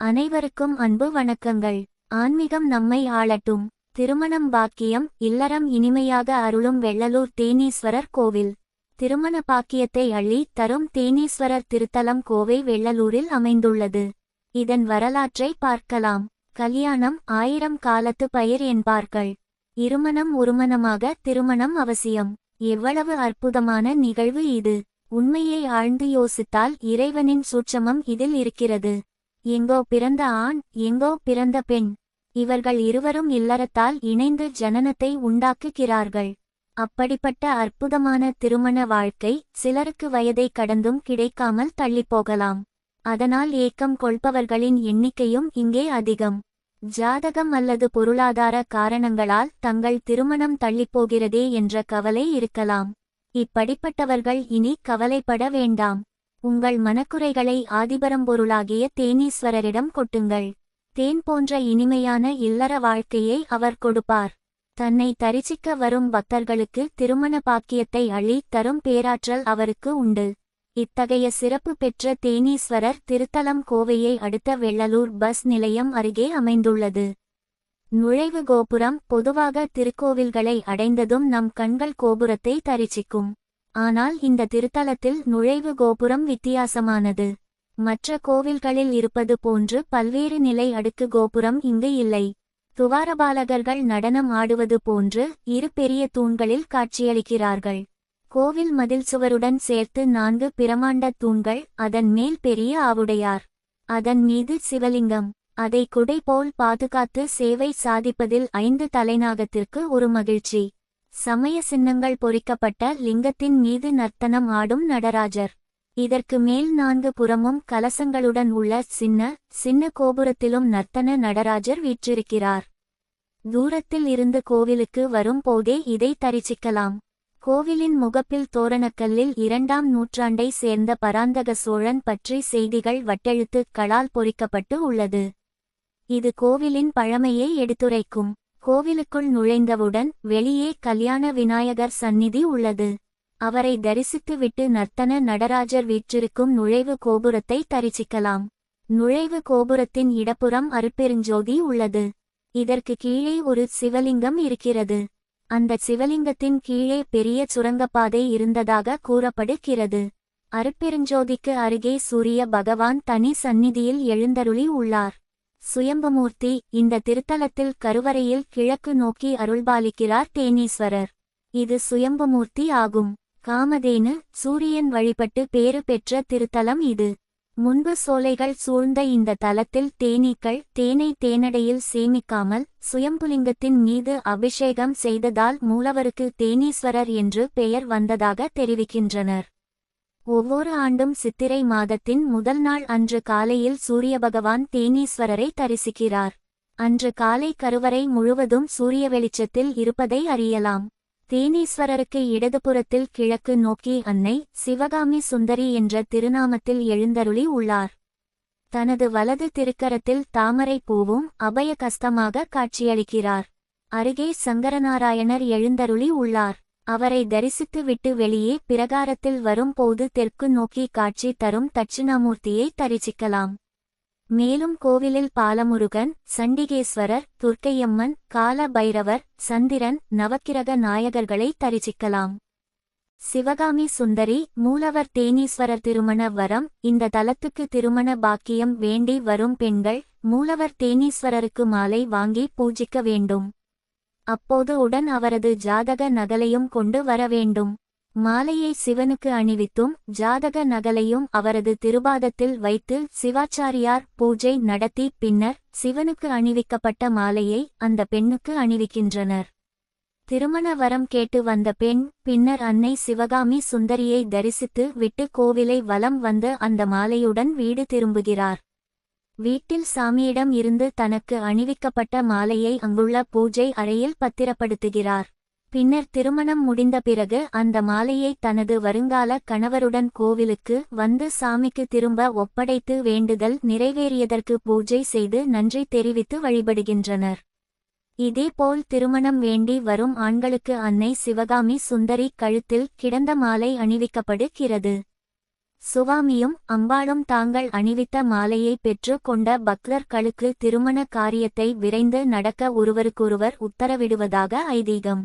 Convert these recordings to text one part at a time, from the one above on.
அனைவருக்கும் அன்பு வணக்கங்கள். ஆன்மீகம் நம்மை ஆளட்டும். திருமணம் பாக்கியம் இல்லறம் இனிமையாக அருளும் வெள்ளலூர் தேனீஸ்வரர் கோவில். திருமண பாக்கியத்தை அள்ளி தரும் தேனீஸ்வரர் திருத்தலம் கோவை வெள்ளலூரில் அமைந்துள்ளது. இதன் வரலாற்றை பார்க்கலாம். கல்யாணம் ஆயிரம் காலத்து பயிர் என்பார்கள். இருமணம் ஒருமணமாக திருமணம் அவசியம். எவ்வளவு அற்புதமான நிகழ்வு இது. உண்மையை ஆழ்ந்து யோசித்தால் இறைவனின் சூட்சமம் இதில் இருக்கிறது. எங்கோ பிறந்த ஆண் எங்கோ பிறந்த பெண். இவர்கள் இருவரும் இல்லறத்தால் இணைந்து ஜனனத்தை உண்டாக்குகிறார்கள். அப்படிப்பட்ட அற்புதமான திருமண வாழ்க்கை சிலருக்கு வயதை கடந்தும் கிடைக்காமல் தள்ளிப்போகலாம். அதனால் ஏக்கம் கொள்பவர்களின் எண்ணிக்கையும் இங்கே அதிகம். ஜாதகம் அல்லது பொருளாதார காரணங்களால் தங்கள் திருமணம் தள்ளிப்போகிறதே என்ற கவலை இருக்கலாம். இப்படிப்பட்டவர்கள் இனி கவலைப்பட வேண்டாம். உங்கள் மனக்குறைகளை ஆதிபரம்பொருளாகிய தேனீஸ்வரரிடம் கொட்டுங்கள். தேன் போன்ற இனிமையான இல்லற வாழ்க்கையை அவர் கொடுப்பார். தன்னை தரிசிக்க வரும் பக்தர்களுக்கு திருமண பாக்கியத்தை அள்ளி தரும் பேராற்றல் அவருக்கு உண்டு. இத்தகைய சிறப்பு பெற்ற தேனீஸ்வரர் திருத்தலம் கோவையை அடுத்த வெள்ளலூர் பஸ் நிலையம் அருகே அமைந்துள்ளது. நுழைவு கோபுரம் பொதுவாக திருக்கோவில்களை அடைந்ததும் நம் கண்கள் கோபுரத்தை தரிசிக்கும். ஆனால் இந்த திருத்தலத்தில் நுழைவு கோபுரம் வித்தியாசமானது. மற்ற கோவில்களில் இருப்பது போன்று பல்வேறு நிலை அடுக்கு கோபுரம் இங்கு இல்லை. துவாரபாலகர்கள் நடனம் ஆடுவது போன்று இரு பெரிய தூண்களில் காட்சியளிக்கிறார்கள். கோவில் மதில் சுவருடன் சேர்த்து நான்கு பிரமாண்ட தூண்கள் அதன் மேல் பெரிய ஆவுடையார். அதன் மீது சிவலிங்கம். அதை குடை போல் பாதுகாத்து சேவை சாதிப்பதில் ஐந்து தலைநாகத்திற்கு ஒரு மகிழ்ச்சி. சமய சின்னங்கள் பொறிக்கப்பட்ட லிங்கத்தின் மீது நர்த்தனம் ஆடும் நடராஜர். இதற்கு மேல் நான்கு புறமும் கலசங்களுடன் உள்ள சின்ன சின்ன கோபுரத்திலும் நர்த்தன நடராஜர் வீற்றிருக்கிறார். தூரத்தில் இருந்து கோவிலுக்கு வரும் போதே இதை தரிசிக்கலாம். கோவிலின் முகப்பில் தோரணக்கல்லில் இரண்டாம் நூற்றாண்டை சேர்ந்த பராந்தக சோழன் பற்றி செய்திகள் வட்டெழுத்து களால் பொறிக்கப்பட்டு உள்ளது. இது கோவிலின் பழமையை எடுத்துரைக்கும். கோவிலுக்குள் நுழைந்தவுடன் வெளியே கல்யாண விநாயகர் சந்நிதி உள்ளது. அவரை தரிசித்துவிட்டு நர்த்தன நடராஜர் வீற்றிருக்கும் நுழைவு கோபுரத்தை தரிசிக்கலாம். நுழைவு கோபுரத்தின் இடப்புறம் அருப்பெருஞ்சோதி உள்ளது. இதற்கு கீழே ஒரு சிவலிங்கம் இருக்கிறது. அந்த சிவலிங்கத்தின் கீழே பெரிய சுரங்கப்பாதை இருந்ததாக கூறப்படுகிறது. அருப்பெருஞ்சோதிக்கு அருகே சூரிய பகவான் தனி சந்நிதியில் எழுந்தருளி உள்ளார். சுயம்பமூர்த்தி இந்த திருத்தலத்தில் கருவறையில் கிழக்கு நோக்கி அருள்பாலிக்கிறார் தேனீஸ்வரர். இது சுயம்பமூர்த்தி ஆகும். காமதேனு சூரியன் வழிபட்டு பேறு பெற்ற திருத்தலம் இது. முன்பு சோலைகள் சூழ்ந்த இந்த தலத்தில் தேனீக்கள் தேனை தேனடையில் சேமிக்காமல் சுயம்புலிங்கத்தின் மீது அபிஷேகம் செய்ததால் மூலவருக்கு தேனீஸ்வரர் என்று பெயர் வந்ததாக தெரிவிக்கின்றனர். ஒவ்வொரு ஆண்டும் சித்திரை மாதத்தின் முதல் நாள் அன்று காலையில் சூரிய பகவான் தேனீஸ்வரரை தரிசிக்கிறார். அன்று காலை கருவறை முழுவதும் சூரிய வெளிச்சத்தில் இருப்பதை அறியலாம். தேனீஸ்வரருக்கு இடதுபுறத்தில் கிழக்கு நோக்கி அன்னை சிவகாமி சுந்தரி என்ற திருநாமத்தில் எழுந்தருளி உள்ளார். தனது வலது திருக்கரத்தில் தாமரை பூவும் அபய கஸ்தமாக காட்சியளிக்கிறார். அருகே சங்கரநாராயணர் எழுந்தருளி உள்ளார். அவரை தரிசித்துவிட்டு வெளியே பிரகாரத்தில் வரும்போது தெற்கு நோக்கி காட்சி தரும் தட்சிணாமூர்த்தியை தரிசிக்கலாம். மேலும் கோவிலில் பாலமுருகன் சண்டிகேஸ்வரர் துர்க்கையம்மன் கால பைரவர் சந்திரன் நவக்கிரக நாயகர்களை தரிசிக்கலாம். சிவகாமி சுந்தரி மூலவர் தேனீஸ்வரர் திருமண வரம் இந்த தலத்துக்கு திருமண பாக்கியம் வேண்டி வரும் பெண்கள் மூலவர் தேனீஸ்வரருக்கு மாலை வாங்கி பூஜிக்க வேண்டும். அப்போது உடன் அவரது ஜாதக நகலையும் கொண்டு வர வேண்டும். மாலையை சிவனுக்கு அணிவித்தும் ஜாதக நகலையும் அவரது திருபாதத்தில் வைத்து சிவாச்சாரியார் பூஜை நடத்தி பின்னர் சிவனுக்கு அணிவிக்கப்பட்ட மாலையை அந்த பெண்ணுக்கு அணிவிக்கின்றனர். திருமண வரம் கேட்டு வந்த பெண் பின்னர் அன்னை சிவகாமி சுந்தரியை தரிசித்து விட்டு கோவிலை வலம் வந்து அந்த மாலையுடன் வீடு திரும்புகிறார். வீட்டில் சாமியிடம் இருந்து தனக்கு அணிவிக்கப்பட்ட மாலையை அங்குள்ள பூஜை அறையில் பத்திரப்படுத்துகிறார். பின்னர் திருமணம் முடிந்த பிறகு அந்த மாலையை தனது வருங்கால கணவருடன் கோவிலுக்கு வந்து சாமிக்கு திரும்ப ஒப்படைத்து வேண்டுதல் நிறைவேறியதற்கு பூஜை செய்து நன்றி தெரிவித்து வழிபடுகின்றனர். இதேபோல் திருமணம் வேண்டி வரும் ஆண்களுக்கு அன்னை சிவகாமி சுந்தரி கழுத்தில் கிடந்த மாலை அணிவிக்கப்படுகிறது. சுவாமியும் அம்பாளும் தாங்கள் அணிவித்த மாலையை பெற்று கொண்ட பக்தர்களுக்கு திருமண காரியத்தை விரைந்து நடக்க ஒருவருக்கொருவர் உத்தரவிடுவதாக ஐதீகம்.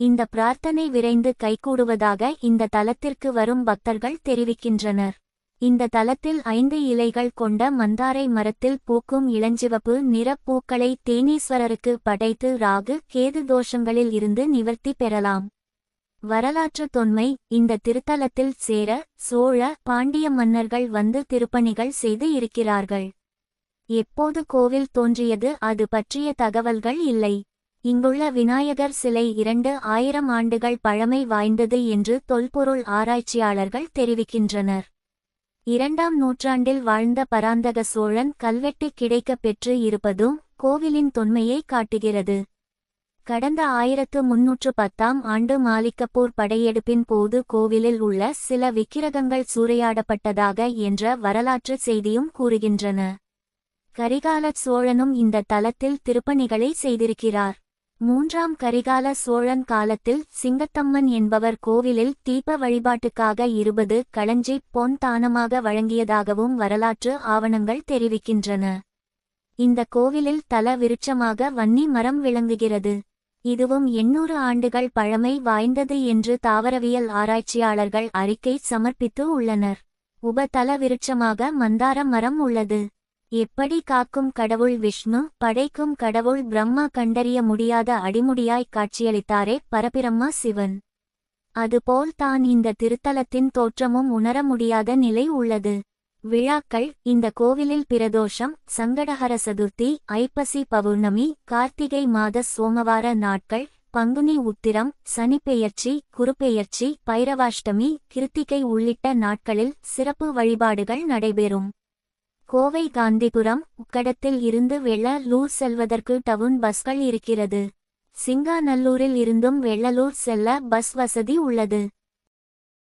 இந்த பிரார்த்தனை விரைந்து கைகூடுவதாக இந்த தலத்திற்கு வரும் பக்தர்கள் தெரிவிக்கின்றனர். இந்த தலத்தில் ஐந்து இலைகள் கொண்ட மந்தாரை மரத்தில் பூக்கும் இளஞ்சிவப்பு நிறப்பூக்களை தேனீஸ்வரருக்கு படைத்து ராகு கேது தோஷங்களில் இருந்து நிவர்த்தி பெறலாம். வரலாற்று தொன்மை இந்த திருத்தலத்தில் சேர சோழ பாண்டிய மன்னர்கள் வந்து திருப்பணிகள் செய்து இருக்கிறார்கள். எப்போது கோவில் தோன்றியது அது பற்றிய தகவல்கள் இல்லை. இங்குள்ள விநாயகர் சிலை இரண்டு ஆயிரம் ஆண்டுகள் பழமை வாய்ந்தது என்று தொல்பொருள் ஆராய்ச்சியாளர்கள் தெரிவிக்கின்றனர். இரண்டாம் நூற்றாண்டில் வாழ்ந்த பராந்தக சோழன் கல்வெட்டு கிடைக்கப் பெற்று இருப்பதும் கோவிலின் தொன்மையை காட்டுகிறது. கடந்த ஆயிரத்து முன்னூற்று பத்தாம் ஆண்டு மாலிக்கப்பூர் படையெடுப்பின் போது கோவிலில் உள்ள சில விக்கிரகங்கள் சூறையாடப்பட்டதாக என்ற வரலாற்று செய்தியும் கூறுகின்றன. கரிகால சோழனும் இந்த தலத்தில் திருப்பணிகளை செய்திருக்கிறார். மூன்றாம் கரிகால சோழன் காலத்தில் சிங்கத்தம்மன் என்பவர் கோவிலில் தீப வழிபாட்டுக்காக இருபது களஞ்சி பொன் தானமாக வழங்கியதாகவும் வரலாற்று ஆவணங்கள் தெரிவிக்கின்றன. இந்த கோவிலில் தல விருட்சமாக வன்னி மரம் விளங்குகிறது. இதுவும் எண்ணூறு ஆண்டுகள் பழமை வாய்ந்தது என்று தாவரவியல் ஆராய்ச்சியாளர்கள் அறிக்கை சமர்ப்பித்து உள்ளனர். உபதல விருட்சமாக மந்தார மரம் உள்ளது. எப்படி காக்கும் கடவுள் விஷ்ணு படைக்கும் கடவுள் பிரம்மா கண்டறிய முடியாத அடிமுடியாய் காட்சியளித்தாரே பரபிரம்மா சிவன். அதுபோல் தான் இந்த திருத்தலத்தின் தோற்றமும் உணர முடியாத நிலை உள்ளது. விழாக்கள் இந்த கோவிலில் பிரதோஷம் சங்கடஹர சதுர்த்தி ஐப்பசி பௌர்ணமி கார்த்திகை மாத சோமவார நாட்கள் பங்குனி உத்திரம் சனிப்பெயர்ச்சி குருப்பெயர்ச்சி பைரவாஷ்டமி கிருத்திகை உள்ளிட்ட நாட்களில் சிறப்பு வழிபாடுகள் நடைபெறும். கோவை காந்திபுரம் உக்கடத்தில் இருந்து வெள்ளலூர் செல்வதற்கு டவுன் பஸ்கள் இருக்கிறது. சிங்காநல்லூரில் இருந்தும் வெள்ளலூர் செல்ல பஸ் வசதி உள்ளது.